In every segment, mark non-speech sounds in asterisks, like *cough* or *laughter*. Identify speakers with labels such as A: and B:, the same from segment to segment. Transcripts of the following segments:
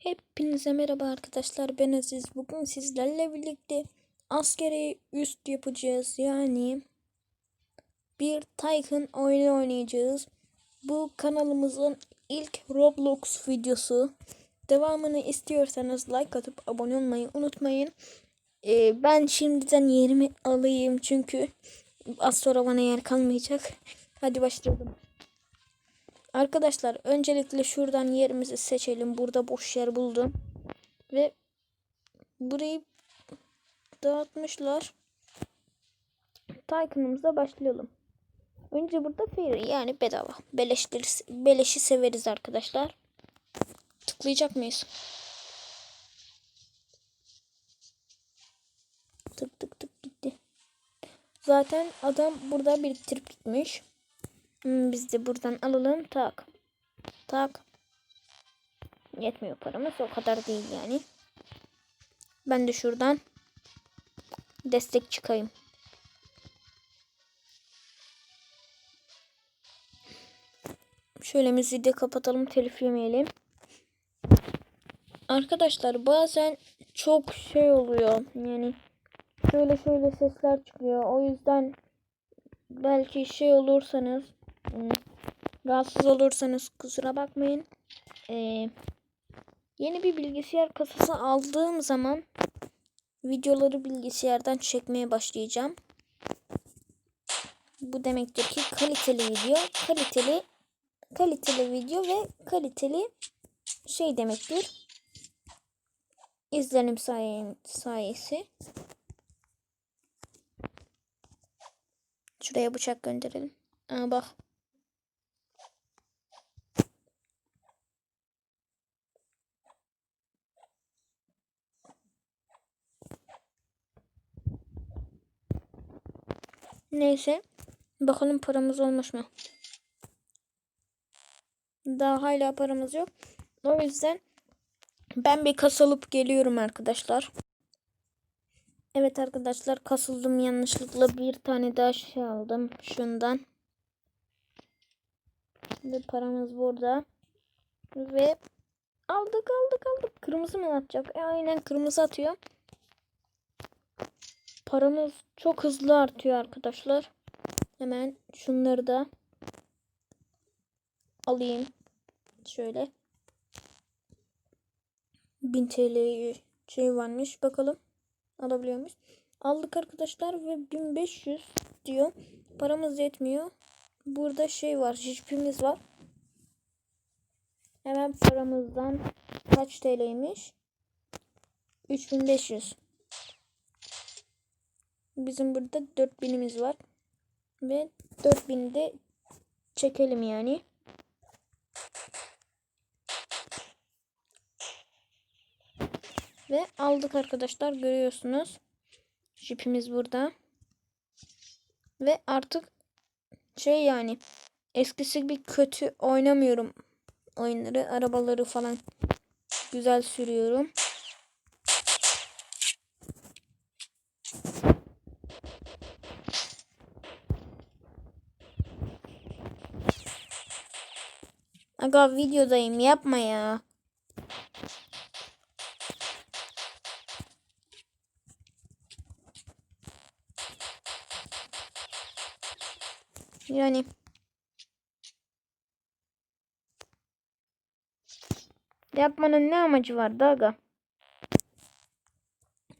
A: Hepinize merhaba arkadaşlar ben Aziz. Bugün sizlerle birlikte askeri üst yapacağız. Yani bir Tycoon oyunu oynayacağız. Bu kanalımızın ilk Roblox videosu. Devamını istiyorsanız like atıp abone olmayı unutmayın. Ee, ben şimdiden yerimi alayım çünkü az sonra bana yer kalmayacak. Hadi başlayalım. Arkadaşlar öncelikle şuradan yerimizi seçelim. Burada boş yer buldum. Ve burayı dağıtmışlar. Tycoon'ımıza başlayalım. Önce burada free yani bedava. Beleşleri, beleşi severiz arkadaşlar. Tıklayacak mıyız? Tık tık tık gitti. Zaten adam burada biriktirip gitmiş. Hmm, biz de buradan alalım. Tak. Tak. Yetmiyor paramız. O kadar değil yani. Ben de şuradan destek çıkayım. Şöyle müziği de kapatalım. Telif yemeyelim. Arkadaşlar bazen çok şey oluyor. Yani şöyle şöyle sesler çıkıyor. O yüzden belki şey olursanız rahatsız olursanız kusura bakmayın. Ee, yeni bir bilgisayar kasası aldığım zaman videoları bilgisayardan çekmeye başlayacağım. Bu demektir ki kaliteli video, kaliteli kaliteli video ve kaliteli şey demektir. İzlenim sayesi. Şuraya bıçak gönderelim. Aa bak. Neyse. Bakalım paramız olmuş mu? Daha hala paramız yok. O yüzden ben bir kasalıp geliyorum arkadaşlar. Evet arkadaşlar kasıldım yanlışlıkla bir tane daha şey aldım şundan. Ve paramız burada. Ve aldık aldık aldık. Kırmızı mı atacak? E, aynen kırmızı atıyor. Paramız çok hızlı artıyor arkadaşlar. Hemen şunları da alayım. Şöyle. 1000 TL şey varmış. Bakalım. Alabiliyor muyuz? Aldık arkadaşlar ve 1500 diyor. Paramız yetmiyor. Burada şey var. Jipimiz var. Hemen paramızdan kaç TL'ymiş? 3500. Bizim burada 4000'imiz var. Ve 4000'i de çekelim yani. Ve aldık arkadaşlar görüyorsunuz. Jipimiz burada. Ve artık şey yani eskisi bir kötü oynamıyorum oyunları. Arabaları falan güzel sürüyorum. Aga videodayım yapma ya. Yani yapmanın ne amacı vardı aga?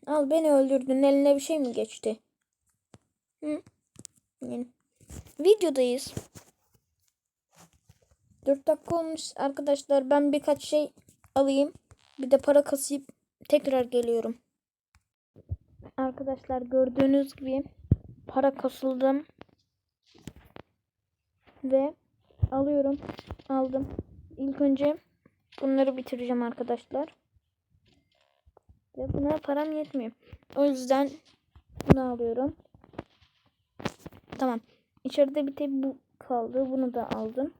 A: Al beni öldürdün. Eline bir şey mi geçti? Hı? Yani, videodayız. 4 dakika olmuş arkadaşlar. Ben birkaç şey alayım. Bir de para kasayıp tekrar geliyorum. Arkadaşlar gördüğünüz gibi para kasıldım. Ve alıyorum. Aldım. İlk önce bunları bitireceğim arkadaşlar. Ve buna param yetmiyor. O yüzden bunu alıyorum. Tamam. İçeride bir tek bu kaldı. Bunu da aldım.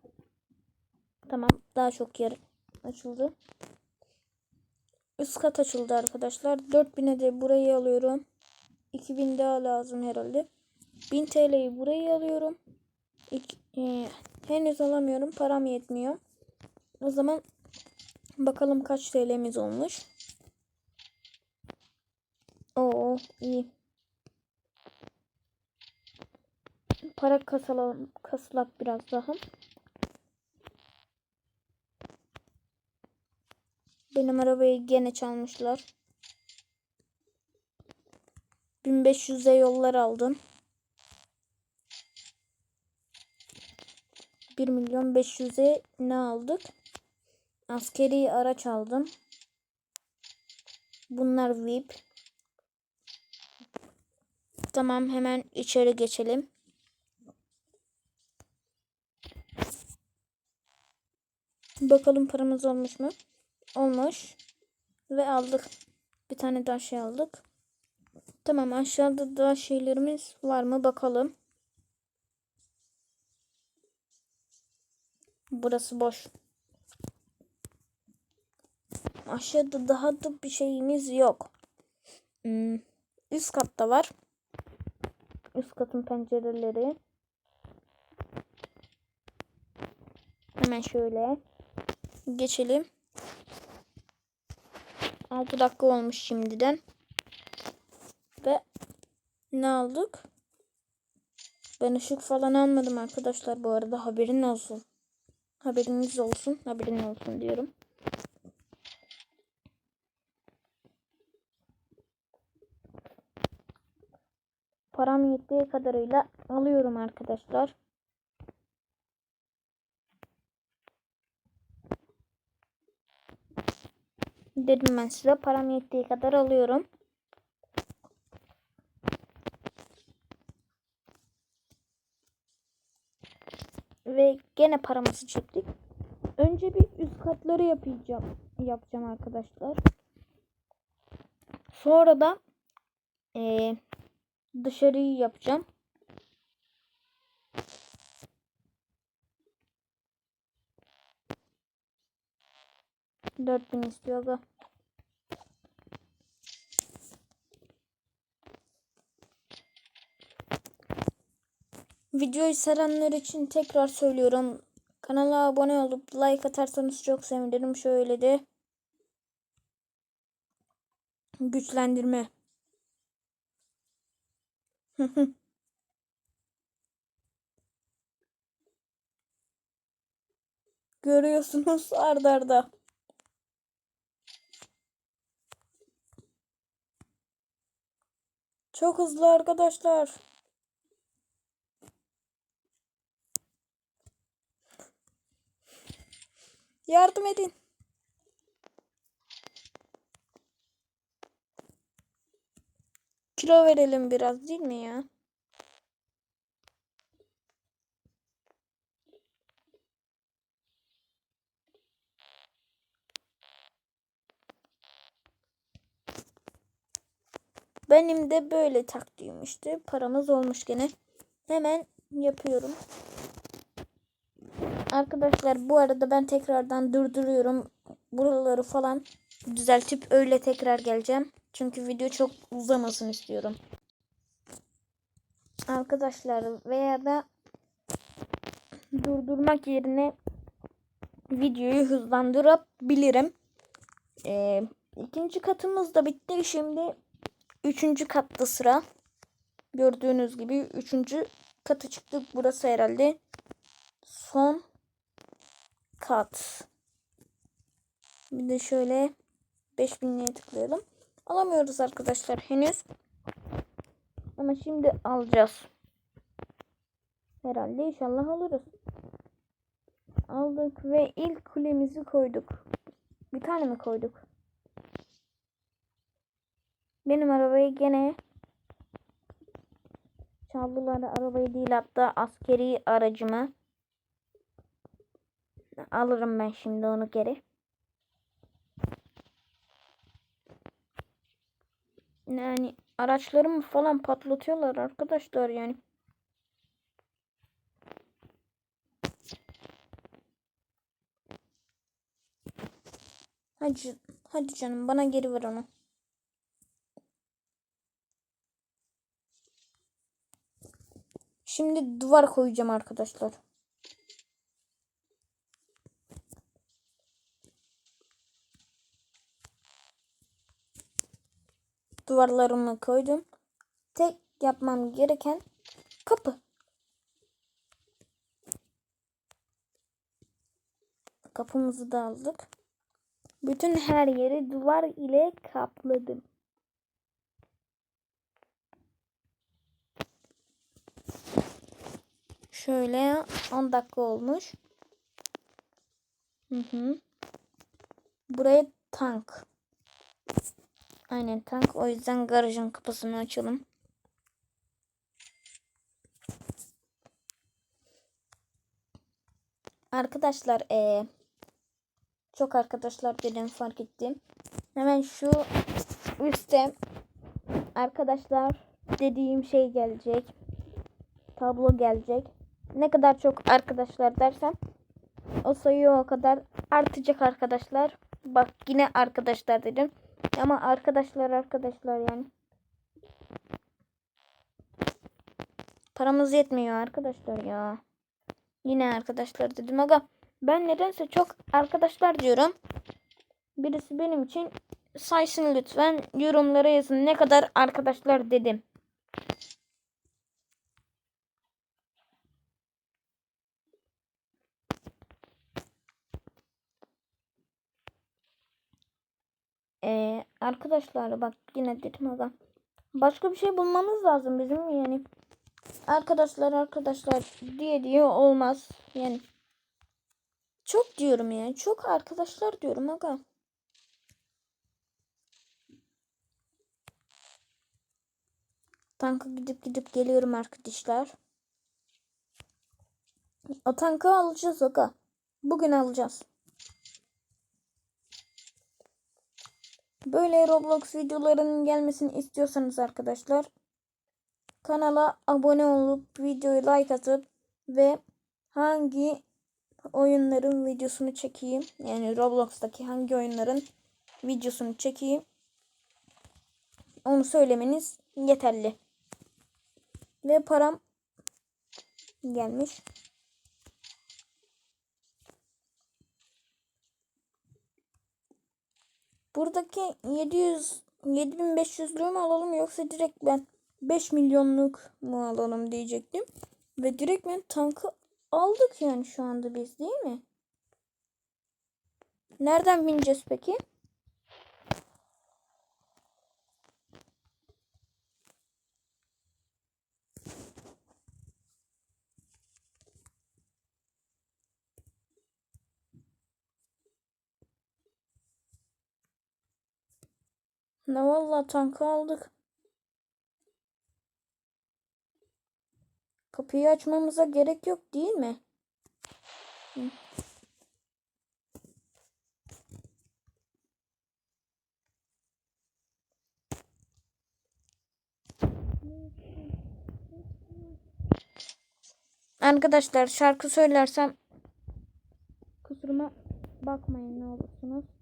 A: Tamam. Daha çok yer açıldı. Üst kat açıldı arkadaşlar. 4000'e de burayı alıyorum. 2000 daha lazım herhalde. 1000 TL'yi burayı alıyorum. İki, e, henüz alamıyorum. Param yetmiyor. O zaman Bakalım kaç TL'miz olmuş. Oo iyi. Para kasalım, kasılak biraz daha. Benim arabayı gene çalmışlar. 1500'e yollar aldım. 1 milyon 500'e ne aldık? Askeri araç aldım. Bunlar VIP. Tamam hemen içeri geçelim. Bakalım paramız olmuş mu? Olmuş. Ve aldık. Bir tane daha şey aldık. Tamam aşağıda da şeylerimiz var mı bakalım. Burası boş. Aşağıda daha da bir şeyimiz yok. Hmm, üst katta var. Üst katın pencereleri. Hemen şöyle geçelim. 6 dakika olmuş şimdiden. Ve ne aldık? Ben ışık falan almadım arkadaşlar bu arada haberin olsun. Haberiniz olsun. Haberin olsun diyorum. Param yettiği kadarıyla alıyorum arkadaşlar. Dedim ben size param yettiği kadar alıyorum. Ve gene paramızı çektik. Önce bir üst katları yapacağım. Yapacağım arkadaşlar. Sonra da e, dışarıyı yapacağım. Dört bin istiyor da. Videoyu sevenler için tekrar söylüyorum. Kanala abone olup like atarsanız çok sevinirim. Şöyle de güçlendirme. *laughs* Görüyorsunuz ardarda. Arda. Çok hızlı arkadaşlar. Yardım edin. Kilo verelim biraz değil mi ya? Benim de böyle taktiğim işte. Paramız olmuş gene. Hemen yapıyorum. Arkadaşlar bu arada ben tekrardan durduruyorum. Buraları falan düzeltip öyle tekrar geleceğim. Çünkü video çok uzamasın istiyorum. Arkadaşlar veya da durdurmak yerine videoyu hızlandırabilirim. Ee, ikinci katımız da bitti. Şimdi üçüncü katta sıra. Gördüğünüz gibi üçüncü katı çıktık. Burası herhalde son kat. Bir de şöyle 5000'liğe tıklayalım. Alamıyoruz arkadaşlar henüz. Ama şimdi alacağız. Herhalde inşallah alırız. Aldık ve ilk kulemizi koyduk. Bir tane mi koyduk? Benim arabayı gene çaldılar. Arabayı değil hatta askeri aracımı. Alırım ben şimdi onu geri. Yani araçlarımı falan patlatıyorlar arkadaşlar yani. Hadi, hadi canım bana geri ver onu. Şimdi duvar koyacağım arkadaşlar. Duvarlarımı koydum. Tek yapmam gereken kapı. Kapımızı da aldık. Bütün her yeri duvar ile kapladım. Şöyle 10 dakika olmuş. Hı hı. Buraya tank. Aynen tank. O yüzden garajın kapısını açalım. Arkadaşlar eee çok arkadaşlar dedim fark ettim. Hemen şu üstte arkadaşlar dediğim şey gelecek. Tablo gelecek. Ne kadar çok arkadaşlar dersem o sayı o kadar artacak arkadaşlar. Bak yine arkadaşlar dedim. Ama arkadaşlar arkadaşlar yani. Paramız yetmiyor arkadaşlar ya. Yine arkadaşlar dedim aga. Ben nedense çok arkadaşlar diyorum. Birisi benim için saysın lütfen. Yorumlara yazın ne kadar arkadaşlar dedim. Ee, arkadaşlar bak yine dedim aga. Başka bir şey bulmamız lazım bizim yani. Arkadaşlar arkadaşlar diye diye olmaz. Yani çok diyorum ya. Çok arkadaşlar diyorum aga. Tanka gidip gidip geliyorum arkadaşlar. O tankı alacağız aga. Bugün alacağız. Böyle Roblox videolarının gelmesini istiyorsanız arkadaşlar kanala abone olup videoyu like atıp ve hangi oyunların videosunu çekeyim yani Roblox'taki hangi oyunların videosunu çekeyim onu söylemeniz yeterli. Ve param gelmiş. Buradaki 700 7500'lüğü mü alalım yoksa direkt ben 5 milyonluk mu alalım diyecektim. Ve direkt ben tankı aldık yani şu anda biz değil mi? Nereden bineceğiz peki? Ne valla tankı aldık. Kapıyı açmamıza gerek yok değil mi? Arkadaşlar şarkı söylersem kusuruma bakmayın ne olursunuz.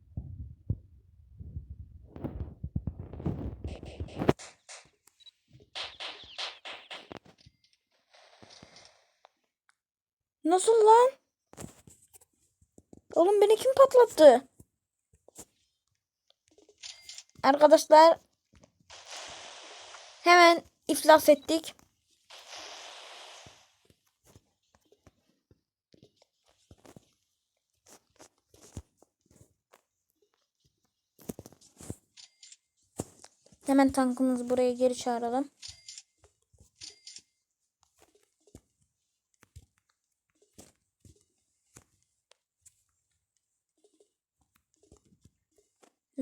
A: Nasıl lan? Oğlum beni kim patlattı? Arkadaşlar hemen iflas ettik. Hemen tankımızı buraya geri çağıralım.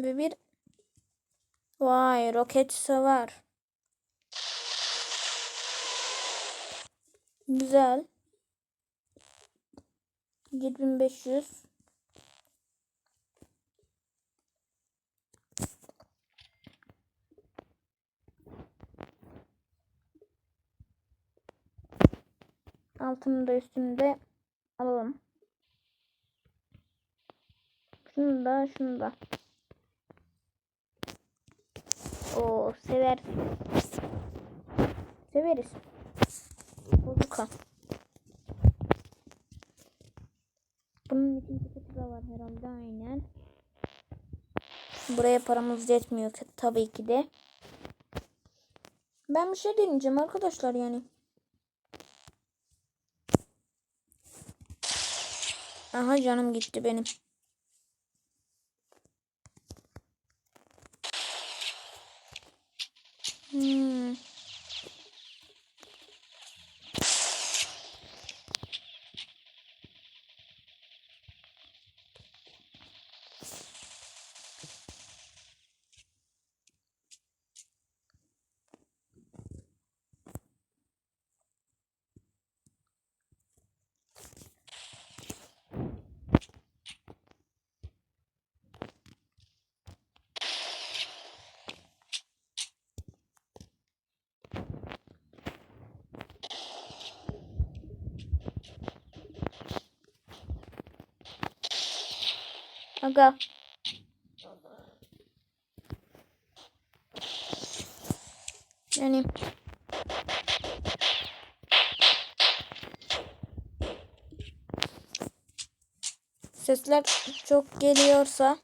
A: Ve bir Vay roket savar. Güzel. 7500 Altını da üstünü de alalım. Şunu da şunu da. O sever. Severiz. Bozuka. Bunun ikinci katı da var herhalde aynen. Buraya paramız yetmiyor tabii ki de. Ben bir şey deneyeceğim arkadaşlar yani. Aha canım gitti benim. Aga. Yani sesler çok geliyorsa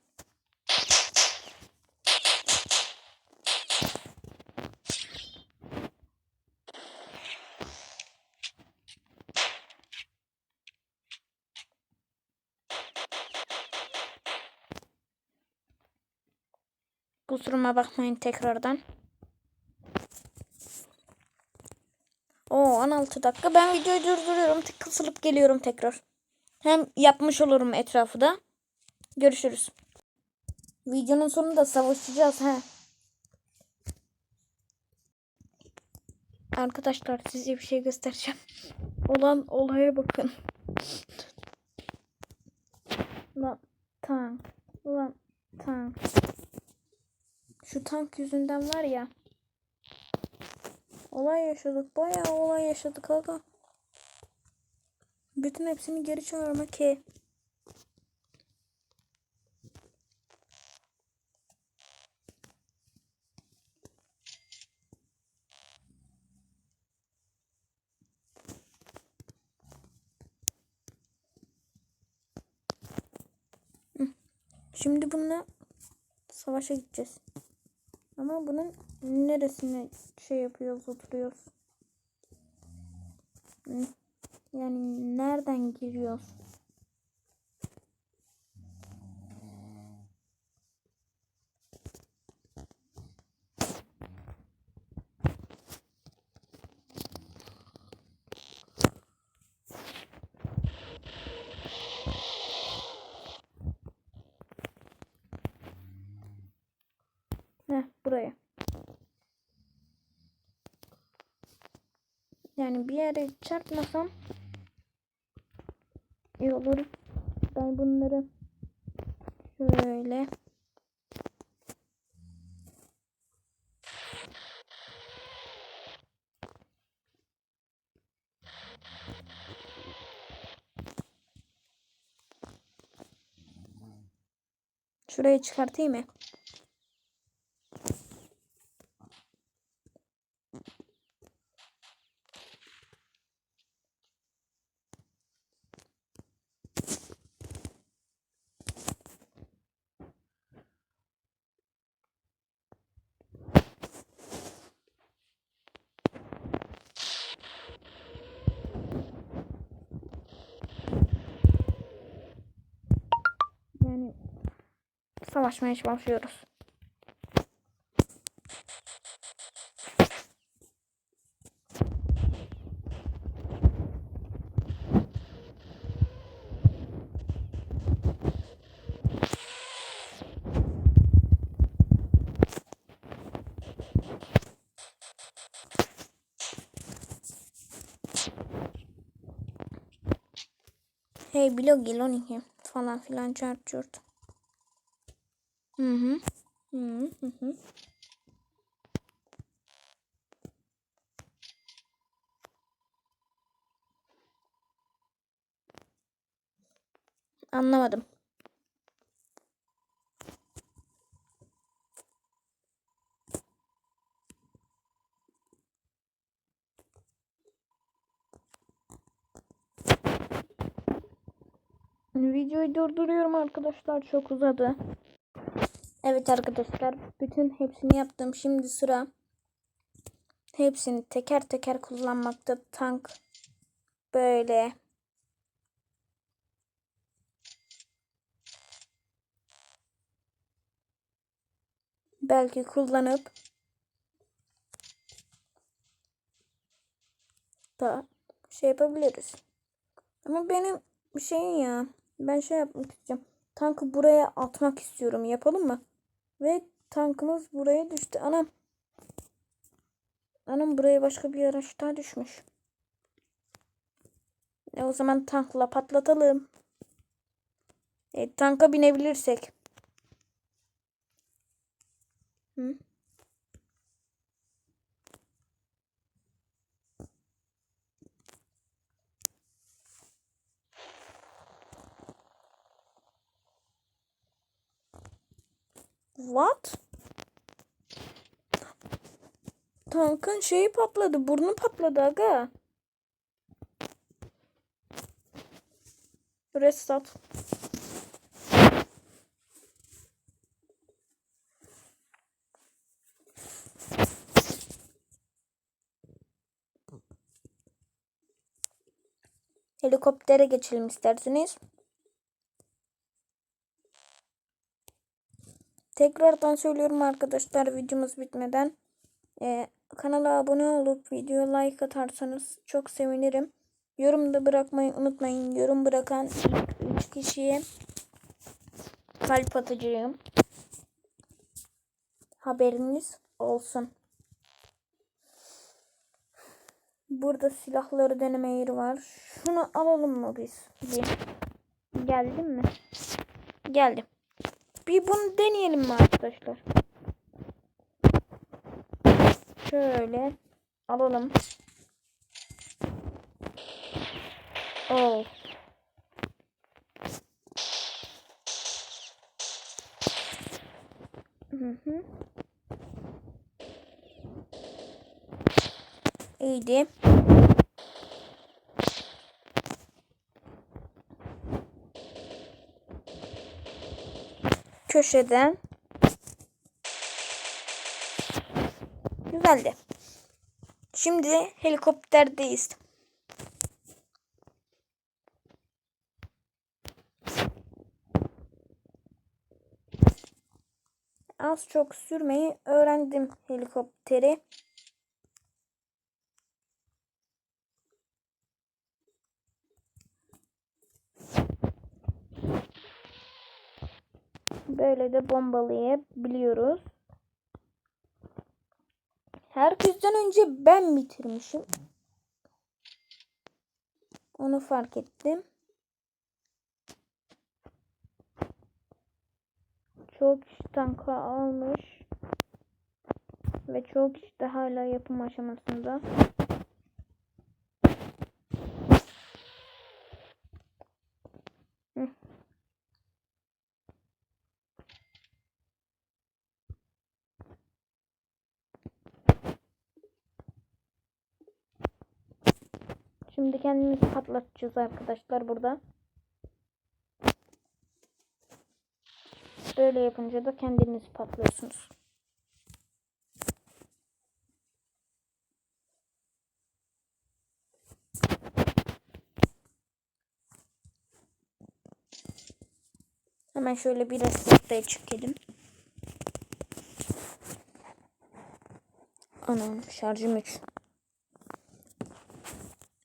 A: kusuruma bakmayın tekrardan. O 16 dakika. Ben videoyu durduruyorum. Kısılıp geliyorum tekrar. Hem yapmış olurum etrafı da. Görüşürüz. Videonun sonunda savaşacağız ha. Arkadaşlar size bir şey göstereceğim. Olan olaya bakın. Lan tank. Ulan tank. Şu tank yüzünden var ya. Olay yaşadık. Bayağı olay yaşadık aga. Bütün hepsini geri çağırma ki. Şimdi bununla savaşa gideceğiz. Ama bunun neresine şey yapıyoruz oturuyoruz. Yani nereden giriyoruz? Heh, buraya. Yani bir yere çarpmasam iyi olur. Ben bunları şöyle Şuraya çıkartayım mı? Savaşmaya başlıyoruz. Hey blog Iloniki falan filan çart çurt. Hı hı. Hı. Anlamadım. Videoyu durduruyorum arkadaşlar çok uzadı. Evet arkadaşlar bütün hepsini yaptım. Şimdi sıra hepsini teker teker kullanmakta tank böyle belki kullanıp da şey yapabiliriz. Ama benim şeyim ya. Ben şey yapmak istiyorum. Tankı buraya atmak istiyorum. Yapalım mı? Ve tankımız buraya düştü. Anam. Anam buraya başka bir araç daha düşmüş. E o zaman tankla patlatalım. E, tanka binebilirsek. Hı? What? Tankın şeyi patladı. Burnu patladı aga. Restart. Helikoptere geçelim isterseniz. Tekrardan söylüyorum arkadaşlar videomuz bitmeden. Ee, kanala abone olup video like atarsanız çok sevinirim. Yorum da bırakmayı unutmayın. Yorum bırakan ilk 3 kişiye kalp atacağım. Haberiniz olsun. Burada silahları deneme yeri var. Şunu alalım mı biz? Bir. Geldim mi? Geldim. Bir bunu deneyelim mi arkadaşlar? Şöyle alalım. Oh. Hı hı. İyiydi. Köşeden. Güzeldi. Şimdi helikopterdeyiz. Az çok sürmeyi öğrendim helikopteri. Böyle de bombalayabiliyoruz. Herkesten önce ben bitirmişim. Onu fark ettim. Çok kişi tanka almış. Ve çok kişi de hala yapım aşamasında. Şimdi kendimizi patlatacağız arkadaşlar burada. Böyle yapınca da kendiniz patlıyorsunuz. Hemen şöyle biraz noktaya çekelim. Anam şarjım 3.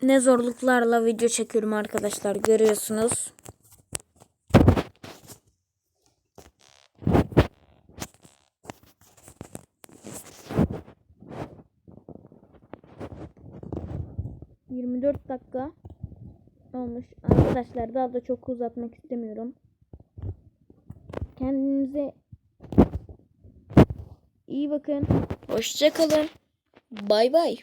A: Ne zorluklarla video çekiyorum arkadaşlar görüyorsunuz. Yirmi dört dakika olmuş. Arkadaşlar daha da çok uzatmak istemiyorum. Kendinize iyi bakın. Hoşça kalın. Bay bay.